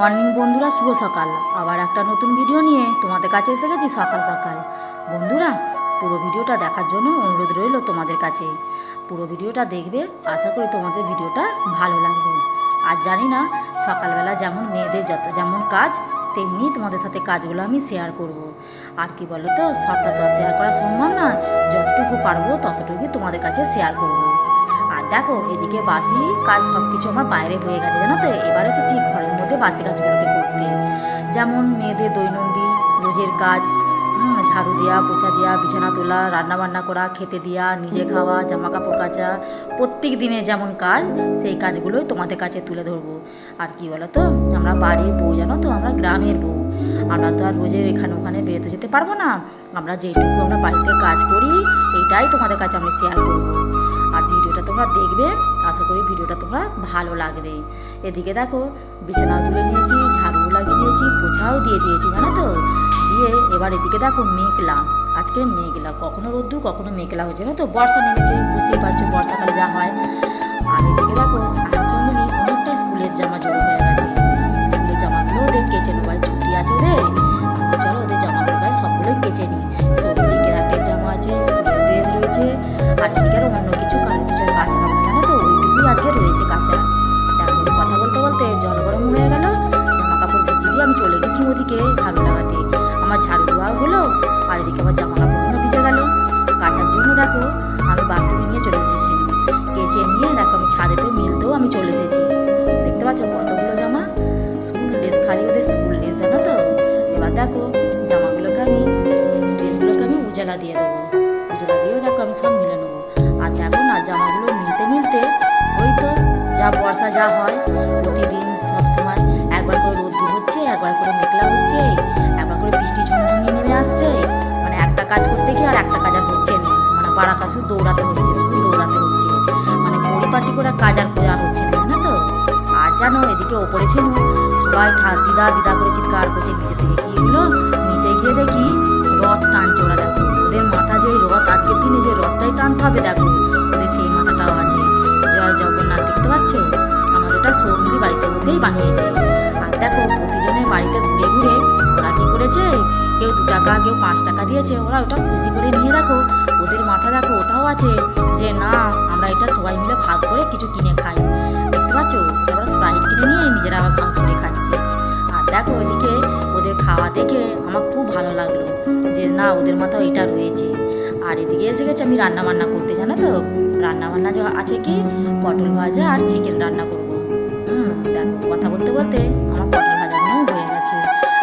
Morning বন্ধুরা, শুভ সকাল। আবার একটা নতুন ভিডিও নিয়ে তোমাদের কাছে এসে গেছি সকাল সকাল। বন্ধুরা, পুরো ভিডিওটা দেখার জন্য অনুরোধ রইল তোমাদের কাছে। পুরো ভিডিওটা দেখবে, আশা করি তোমাদের ভিডিওটা ভালো লাগবে। আর জানি না, সকালবেলা যেমন মেয়েদের যত যেমন কাজ, তেমনি তোমাদের সাথে কাজগুলো আমি শেয়ার করব। আর কি বলো তো সবটা তো শেয়ার করা সম্ভব না। যতটুকু পারব ততটুকুই তোমাদের কাছে শেয়ার করব। দেখো এদিকে বাসি কাজ সব কিছু আমার বাইরে হয়ে গেছে জানো তো? এবারে তো ঠিক ঘরের মধ্যে বাসি কাজগুলোকে করতে। যেমন মেয়েদের দৈনন্দিন রোজের কাজ হুম, ঝাড়ু দেওয়া পোছা দেওয়া বিছানা তোলা রান্না বান্না করা খেতে দেওয়া নিজে খাওয়া জামা কাপড় কাচা প্রত্যেক দিনে যেমন কাজ সেই কাজগুলোই তোমাদের কাছে তুলে ধরবো। আর কি বলো তো? আমরা বাড়ির বউ জানো তো? আমরা গ্রামের বউ। আমরা তো আর রোজের এখানে ওখানে বেরোতে যেতে পারব না। আমরা যেটুকু আমরা বাড়িতে কাজ করি এইটাই তোমাদের কাছে আমি শেয়ার করব। তোমরা দেখবে, আশা করি ভিডিওটা তোমরা ভালো লাগবে। এদিকে দেখো, বিছানা তুলে নিয়েছি, ঝাড়ু লাগিয়ে দিয়েছি পোছাও দিয়ে দিয়েছি, জানো তো? দিয়ে এবার এদিকে দেখো মেঘলা। আজকে মেঘলা, কখনো রোদ্দু কখনো মেঘলা হয়েছে না তো? বর্ষা নেমেছে, বুঝতেই পারছ, বর্ষাকালে যা হয়। ওদিকে ঝাড়ু লাগাতে আমার ঝাড়ু দেওয়া হলো, আর এদিকে আমার জামা কাপড়গুলো ভিজে গেল। কাটার জন্য দেখো, আমি বাথরুমে নিয়ে চলে এসেছি। কেচে নিয়ে দেখো, আমি ছাদেতেও মিলতেও আমি চলে এসেছি। দেখতে পাচ্ছ কতগুলো জামা? স্কুল ড্রেস খালি ওদের স্কুল ড্রেস, জানো তো? এবার দেখো, জামাগুলোকে আমি, ড্রেসগুলোকে আমি উজালা দিয়ে দেবো। উজালা দিয়েও দেখো, আমি সব মিলে নেব। আর দেখো না, জামাগুলো মিলতে মিলতে আর একটা কাজ আর হচ্ছে না। মানে বাড়া কাজ দৌড়াতে হচ্ছে শুধু দৌড়াতে হচ্ছে। মানে পরিপাটি করে কাজ আর করে হচ্ছে না, জানো তো? আর জানো এদিকে ওপরে ছিল সবাই দিদা দিদা করে চিৎকার করছে, নিচে থেকে কি হলো? নিচে গিয়ে দেখি রথ টানছে ওরা, দেখো। ওদের মাথা যে রথ, আজকের দিনে যে রথটাই টানতে হবে, দেখো। ওদের সেই মাথাটাও আছে। জয় জগন্নাথ, দেখতে পাচ্ছ? আমাদের ওটা সৌমিলি বাড়িতে বসেই বানিয়েছে। কেউ দু টাকা, কেউ পাঁচ টাকা দিয়েছে। ওরা ওটা খুশি করে নিয়ে দেখো। ওদের মাথা দেখো, ওটাও আছে যে, না, আমরা এটা সবাই মিলে ভাগ করে কিছু কিনে খাই। দেখতে পাচ্ছ? ওরা স্প্রাইট কিনে নিয়ে নিজেরা আবার ভাগ করে খাচ্ছে। আর দেখো ওইদিকে ওদের খাওয়া দেখে আমার খুব ভালো লাগল যে, না, ওদের মাথাও এটা রয়েছে। আর এদিকে এসে গেছে আমি রান্না বান্না করতে, জানো তো? রান্না বান্না যা আছে কি? পটল ভাজা আর চিকেন রান্না করব। হুম, দেখো, কথা বলতে বলতে আমার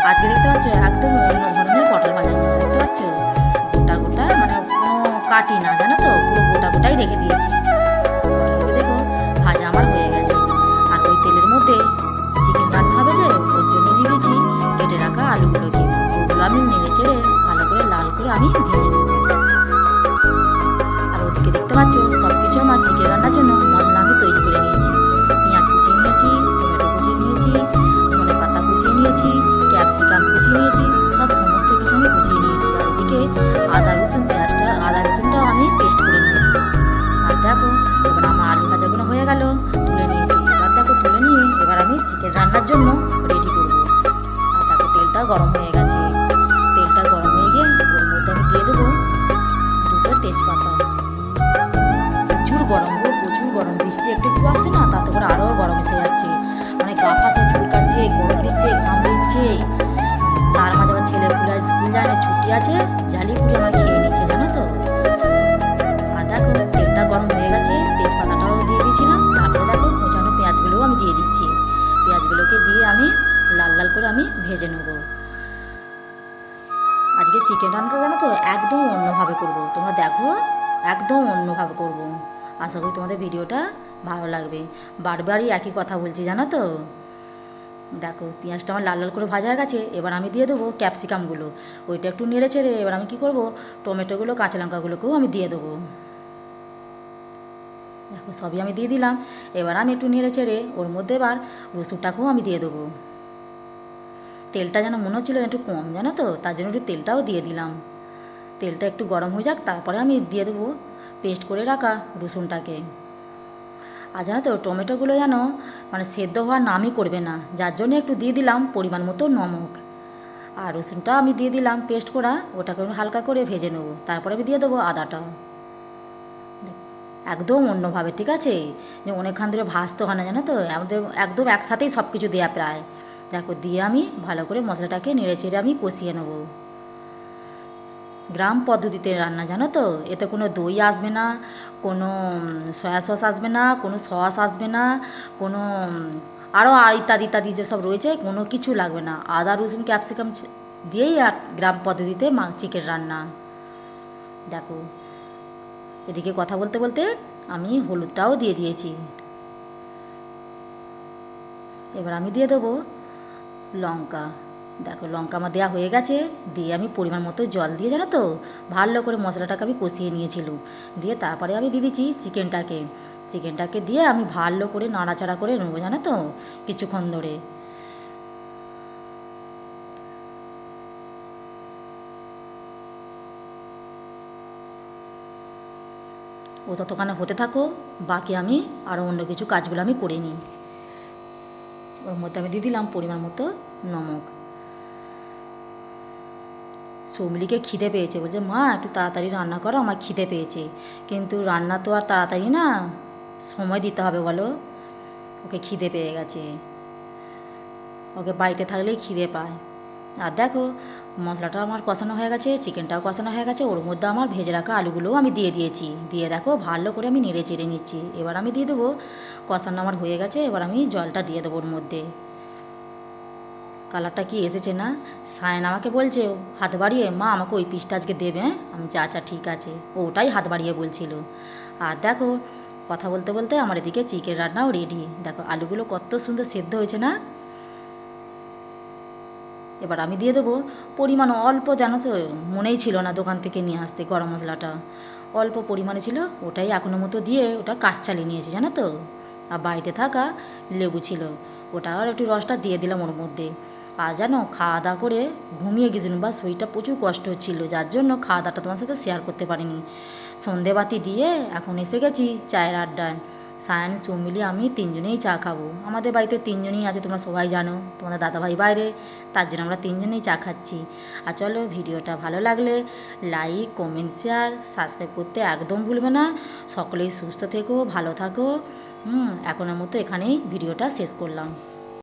আজকে দেখতে পাচ্ছ একদম অন্য ধরনের পটল ভাজা। দেখতে পাচ্ছ গোটা গোটা মানে কোনো কাটি না, জানো তো? পুরো গোটা গোটাই রেখে দিয়েছি। চিকেন রান্নার জন্য রেডি করব। আর দেখো তেলটা গরম হয়ে গেছে। তেলটা গরম হয়ে গিয়ে ওর মধ্যে আমি দিয়ে দেবো দুটো তেজপাতা। প্রচুর গরম গো, প্রচুর গরম। বৃষ্টি একটু একটু আসছে না, তাতে করে আরও গরম এসে যাচ্ছে। মানে গা ফাঁসে চুলকাচ্ছে গরম দিচ্ছে, ঘাম দিচ্ছে। তার মাঝে আমার ছেলে স্কুল যায় না, ছুটি আছে জালি পুরো আমার লাল লাল করে আমি ভেজে নেব। আজকে চিকেন রান্নাটা জানো তো একদম অন্যভাবে করব। তোমরা দেখো, একদম অন্যভাবে করব। আশা করি তোমাদের ভিডিওটা ভালো লাগবে। বারবারই একই কথা বলছি, জানো তো? দেখো, পেঁয়াজটা আমার লাল লাল করে ভাজা হয়ে গেছে, এবার আমি দিয়ে দেবো ক্যাপসিকামগুলো। ওইটা একটু নেড়ে চেড়ে, এবার আমি কী করব, টমেটোগুলো, কাঁচা লঙ্কাগুলোকেও আমি দিয়ে দেবো। দেখো, সবই আমি দিয়ে দিলাম। এবার আমি একটু নেড়ে চেড়ে, ওর মধ্যে এবার রসুনটাকেও আমি দিয়ে দেবো। তেলটা যেন মনে হচ্ছিল একটু কম, জানো তো? তার জন্য একটু তেলটাও দিয়ে দিলাম। তেলটা একটু গরম হয়ে যাক, তারপরে আমি দিয়ে দেবো পেস্ট করে রাখা রসুনটাকে। আর জানো তো, টমেটোগুলো যেন মানে সেদ্ধ হওয়ার নামই করবে না, যার জন্য একটু দিয়ে দিলাম পরিমাণ মতো নমক। আর রসুনটা আমি দিয়ে দিলাম পেস্ট করা, ওটাকে হালকা করে ভেজে নেব। তারপরে আমি দিয়ে দেবো আদাটা। একদম অন্যভাবে, ঠিক আছে? যে অনেকক্ষণ ধরে ভাজতে হয় না, জানো তো? একদম একদম একসাথেই সব কিছু দেওয়া প্রায়। দেখো দিয়ে আমি ভালো করে মশলাটাকে নেড়ে চেড়ে আমি কষিয়ে নেব। গ্রাম পদ্ধতিতে রান্না জানো তো? এতে কোনো দই আসবে না, কোনো সয়া সস আসবে না, কোনো সস আসবে না, কোনো আরও ইত্যাদি ইত্যাদি যেসব রয়েছে, কোনো কিছু লাগবে না। আদা, রসুন, ক্যাপসিকাম দিয়েই আর গ্রাম পদ্ধতিতে মা, চিকেন রান্না। দেখো, এদিকে কথা বলতে বলতে আমি হলুদটাও দিয়ে দিয়েছি। এবার আমি দিয়ে দেবো। লঙ্কা। দেখো, লঙ্কা আমার দেওয়া হয়ে গেছে। দিয়ে আমি পরিমাণ মতো জল দিয়ে, জানো তো, ভালো করে মশলাটাকে আমি কষিয়ে নিয়েছিলাম দিয়ে তারপরে আমি দিয়ে দিচ্ছি চিকেনটাকে। চিকেনটাকে দিয়ে আমি ভালো করে নাড়াচাড়া করে নেব, জানো তো, কিছুক্ষণ ধরে। ও ততক্ষণে হতে থাকো, বাকি আমি আরও অন্য কিছু কাজগুলো আমি করে নিই। ওর মধ্যে আমি দিয়ে দিলাম পরিমাণ মতো নমক। সৌমিলিকে খিদে পেয়েছে, বলছে, মা, একটু তাড়াতাড়ি রান্না করো, আমার খিদে পেয়েছে। কিন্তু রান্না তো আর তাড়াতাড়ি না, সময় দিতে হবে বলো, ওকে খিদে পেয়ে গেছে। ওকে বাড়িতে থাকলেই খিদে পায়। আর দেখো মশলাটা আমার কষানো হয়ে গেছে চিকেনটাও কষানো হয়ে গেছে, ওর মধ্যে আমার ভেজে রাখা আলুগুলোও আমি দিয়ে দিয়েছি। দিয়ে দেখো, ভালো করে আমি নেড়ে চেড়ে নিচ্ছি। এবার আমি দিয়ে দেবো, কষানো আমার হয়ে গেছে, এবার আমি জলটা দিয়ে দেবো ওর মধ্যে। কালারটা কি এসেছে না? সায়ন আমাকে বলছে, হাত বাড়িয়ে, মা আমাকে ওই পিসটা আজকে দেবে হ্যাঁ?" আমি যে আচ্ছা ঠিক আছে। ওটাই হাত বাড়িয়ে বলছিল। আর দেখো, কথা বলতে বলতে আমার এদিকে চিকেন রান্নাও রেডি দেখো, আলুগুলো কত সুন্দর সেদ্ধ হয়েছে না? এবার আমি দিয়ে দেবো। পরিমাণ অল্প জানো তো মনেই ছিল না দোকান থেকে নিয়ে আসতে গরম মশলাটা। অল্প পরিমাণে ছিল, ওটাই এখনও মতো দিয়ে ওটা কাজ চালিয়ে নিয়েছি, জানো তো? আর বাড়িতে থাকা লেবু ছিল, ওটা আর একটু রসটা দিয়ে দিলাম ওর মধ্যে। আর জানো খাওয়া দাওয়া করে ঘুমিয়ে গেছিলাম বা শরীরটা প্রচুর কষ্ট হচ্ছিল, যার জন্য খাওয়া দাওয়াটা তোমার সাথে শেয়ার করতে পারিনি। সন্ধেবাতি দিয়ে এখন এসে গেছি চায়ের আড্ডায়। সায়ান মিলিয়ে আমি তিনজনেই চা খাব। আমাদের বাড়িতে তিনজনেই আছে, তোমরা সবাই জানো। তোমাদের দাদাভাই বাইরে, তার জন্য আমরা তিনজনেই চা খাচ্ছি। আর চলো ভিডিওটা ভালো লাগলে লাইক কমেন্ট শেয়ার সাবস্ক্রাইব করতে একদম ভুলবে না। সকলেই সুস্থ থেকো, ভালো থাকো। হুম, এখনের মতো এখানেই ভিডিওটা শেষ করলাম।